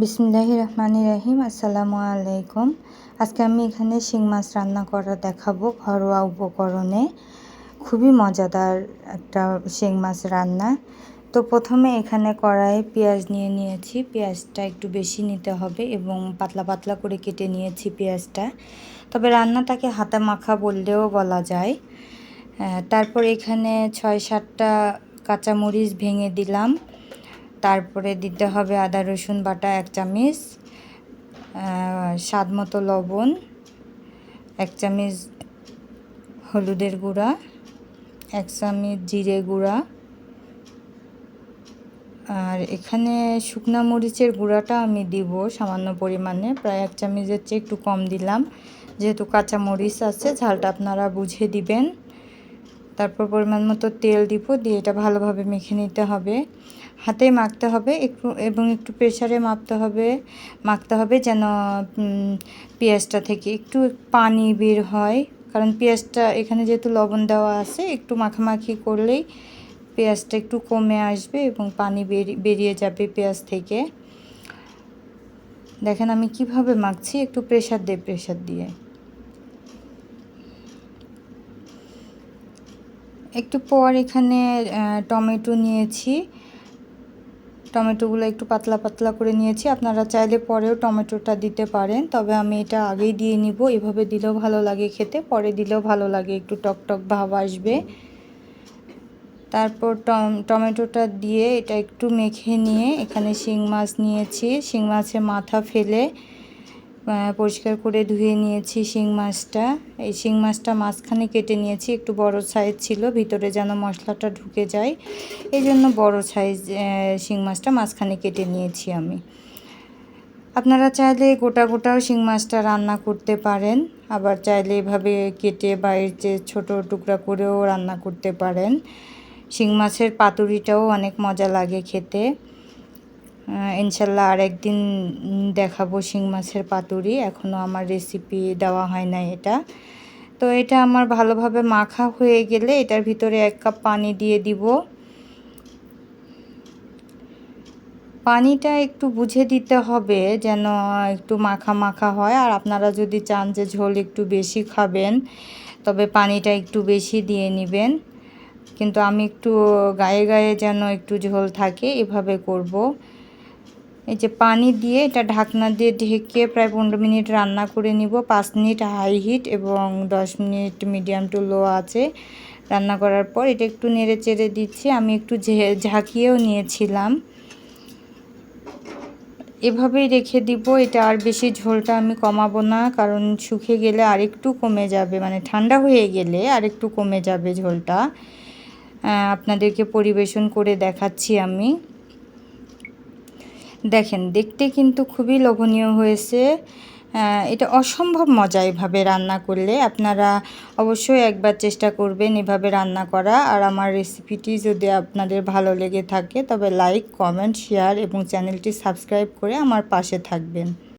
বিসমুল্লাহ রহমানি রাহিম আসসালামু আলাইকুম আজকে আমি এখানে শিং মাছ রান্না করা দেখাবো ঘরোয়া উপকরণে। খুবই মজাদার একটা শিং মাছ রান্না। তো প্রথমে এখানে কড়াইয়ে পেঁয়াজ নিয়ে নিয়েছি। পেঁয়াজটা একটু বেশি নিতে হবে এবং পাতলা পাতলা করে কেটে নিয়েছি পেঁয়াজটা। তবে রান্নাটাকে হাতে মাখা বললেও বলা যায়। তারপর এখানে ছয় সাতটা কাঁচামরিচ ভেঙে দিলাম। তারপরে দিতে হবে আদা, রসুন বাটা এক চামচ স্বাদ মতো লবণ এক চামচ হলুদের গুঁড়া, এক চামচ জিরে গুঁড়া। আর এখানে শুকনা মরিচের গুঁড়াটা আমি দিব সামান্য পরিমাণে, প্রায় এক চামচের চেয়ে একটু কম দিলাম। যেহেতু কাঁচা মরিচ আছে, ঝালটা আপনারা বুঝে দিবেন। তারপর পরিমাণ মতো তেল দিব, দিয়ে এটা ভালোভাবে মেখে নিতে হবে। হাতে মাখতে হবে, একটু, এবং একটু প্রেশারে মাপতে হবে, মাখতে হবে যেন পেঁয়াজটা থেকে একটু পানি বের হয়। কারণ পেঁয়াজটা এখানে যেহেতু লবণ দেওয়া আছে, একটু মাখামাখি করলেই পেঁয়াজটা একটু কমে আসবে এবং পানি বেরিয়ে যাবে পেঁয়াজ থেকে। দেখেন আমি কীভাবে মাখছি, একটু প্রেশার দিয়ে প্রেশার দিয়ে। একটু পর এখানে টমেটো নিয়েছি। টমেটোগুলো একটু পাতলা পাতলা করে নিয়েছি। আপনারা চাইলে পরেও টমেটোটা দিতে পারেন, তবে আমি এটা আগেই দিয়ে নিব। এভাবে দিলেও ভালো লাগে খেতে, পরে দিলেও ভালো লাগে। একটু টক টক ভাব আসবে। তারপর টমেটোটা দিয়ে এটা একটু মেখে নিয়ে এখানে শিং মাছ নিয়েছি। শিং মাছের মাথা ফেলে পরিষ্কার করে ধুয়ে নিয়েছি শিং মাছটা। এই শিং মাছটা মাঝখানে কেটে নিয়েছি, একটু বড় সাইজ ছিল, ভিতরে যেন মশলাটা ঢুকে যায়। এই জন্য বড় সাইজ শিং মাছটা মাঝখানে কেটে নিয়েছি আমি। আপনারা চাইলে গোটা গোটাও শিং মাছটা রান্না করতে পারেন, আবার চাইলে এভাবে কেটে বা এর যে ছোটো টুকরা করেও রান্না করতে পারেন। শিং মাছের পাতুরিটাও অনেক মজা লাগে খেতে। ইনশাল্লাহ আর একদিন দেখাবো শিং মাছের পাতুরি। এখনও আমার রেসিপি দেওয়া হয় না এটা। তো এটা আমার ভালোভাবে মাখা হয়ে গেলে এটার ভিতরে এক কাপ পানি দিয়ে দিব। পানিটা একটু বুঝে দিতে হবে যেন একটু মাখা মাখা হয়। আর আপনারা যদি চান যে ঝোল একটু বেশি খাবেন, তবে পানিটা একটু বেশি দিয়ে নেবেন। কিন্তু আমি একটু গায়ে গায়ে যেন একটু ঝোল থাকে, এভাবে করব। এই যে পানি দিয়ে এটা ঢাকনা দিয়ে ঢেকে প্রায় পনেরো মিনিট রান্না করে নিব। পাঁচ মিনিট হাই হিট এবং দশ মিনিট মিডিয়াম টু লো আছে। রান্না করার পর এটা একটু নেড়ে চেড়ে দিচ্ছি। আমি একটু ঝাঁকিয়েও নিয়েছিলাম। এভাবেই রেখে দিব। এটা আর বেশি ঝোলটা আমি কমাবো না, কারণ শুকিয়ে গেলে আরেকটু কমে যাবে। মানে ঠান্ডা হয়ে গেলে আরেকটু কমে যাবে ঝোলটা। আপনাদেরকে পরিবেশন করে দেখাচ্ছি আমি। দেখেন, দেখতে কিন্তু খুবই লোভনীয় হয়েছে। এটা অসম্ভব মজা এভাবে রান্না করলে। আপনারা অবশ্যই একবার চেষ্টা করবেন এভাবে রান্না করা। আর আমার রেসিপিটি যদি আপনাদের ভালো লেগে থাকে, তবে লাইক কমেন্ট শেয়ার এবং চ্যানেলটি সাবস্ক্রাইব করে আমার পাশে থাকবেন।